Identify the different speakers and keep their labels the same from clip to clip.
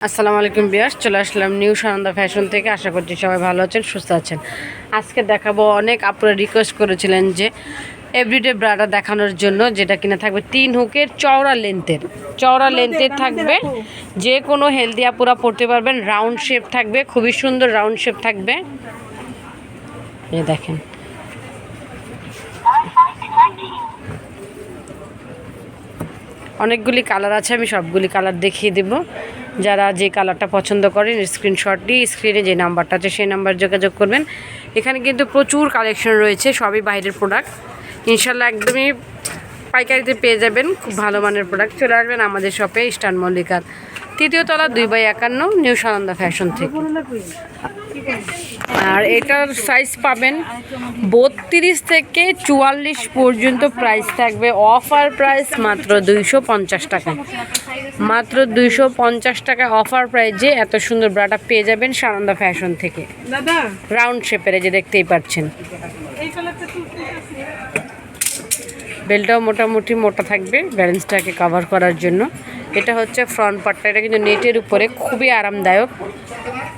Speaker 1: আসসালামু আলাইকুম বিয়াস চলে আসলাম নিউ সানন্দা ফ্যাশন থেকে। আশা করছি সবাই ভালো আছেন সুস্থ আছেন। আজকে দেখাবো অনেক আপনারা রিকোয়েস্ট করেছিলেন যে এভরিডে ব্রাটা দেখানোর জন্য যেটা কিনা থাকবে তিন হুকের চওড়া লেন্থের চওড়া লেন্থের থাকবে যে কোনো হেলদি আপুরা পড়তে পারবেন রাউন্ড শেপ থাকবে খুবই সুন্দর রাউন্ড শেপ থাকবে। এই দেখেন। অনেকগুলি কালার আছে, আমি সবগুলি কালার দেখিয়ে দেব। যারা যে কালারটা পছন্দ করেন স্ক্রিনশটটি স্ক্রিনে যে নাম্বারটা আছে, সেই নাম্বার যোগাযোগ করবেন। এখানে কিন্তু প্রচুর কালেকশন রয়েছে, সবই বাইরের প্রোডাক্ট ইনশাল্লাহ একদমই পাইকারিতে পেয়ে যাবেন, খুব ভালো মানের প্রোডাক্ট চলে আসবেন আমাদের শপে স্টান মল্লিকার। তৃতীয় তলা দুই বাই একান্ন, নিউ সানন্দা ফ্যাশন থেকে। আর এটার সাইজ পাবেন বত্রিশ থেকে চুয়াল্লিশ পর্যন্ত প্রাইস থাকবে। অফার প্রাইস মাত্র দুইশো পঞ্চাশ টাকা। মাত্র দুইশো পঞ্চাশ টাকা অফার প্রাইজে এত সুন্দর ব্রাটা পেয়ে যাবেন সানন্দা ফ্যাশন থেকে। রাউন্ড শেপের যে দেখতেই পাচ্ছেন। বেলটাও মোটামুটি মোটা থাকবে ব্যালেন্সটাকে কভার করার জন্য। এটা হচ্ছে ফ্রন্ট পার্টটা এটা কিন্তু নেটের উপরে খুবই আরামদায়ক।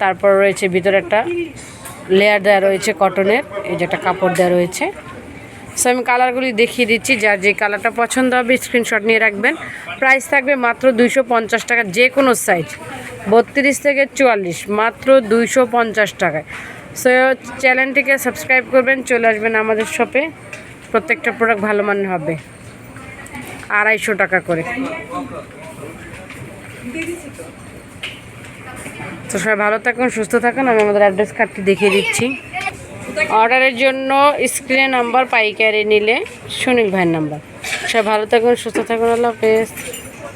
Speaker 1: তারপর রয়েছে ভিতরে একটা লেয়ার দেওয়া রয়েছে কটনের এই যে একটা কাপড় দেওয়া রয়েছে। সো আমি কালারগুলি দেখিয়ে দিচ্ছি, যার যে কালারটা পছন্দ হবে স্ক্রিনশট নিয়ে রাখবেন। প্রাইস থাকবে মাত্র দুইশো পঞ্চাশ টাকা, যে কোনো সাইজ বত্রিশ থেকে চুয়াল্লিশ, মাত্র দুইশো পঞ্চাশ টাকায়। সো চ্যানেলটিকে সাবস্ক্রাইব করবেন, চলে আসবেন আমাদের শপে প্রত্যেকটা প্রোডাক্ট ভালো মানের হবে। আড়াইশো টাকা করে। তো সবাই ভালো থাকুন, সুস্থ থাকুন। আমি আমাদের অ্যাড্রেস কার্ডটি দেখিয়ে দিচ্ছি। অর্ডারের জন্য স্ক্রিনে নাম্বার পাইকারি নিলে সুনীল ভাইয়ের নাম্বার সবাই ভালো থাকুন, সুস্থ থাকুন, আল্লাহ হাফেজ।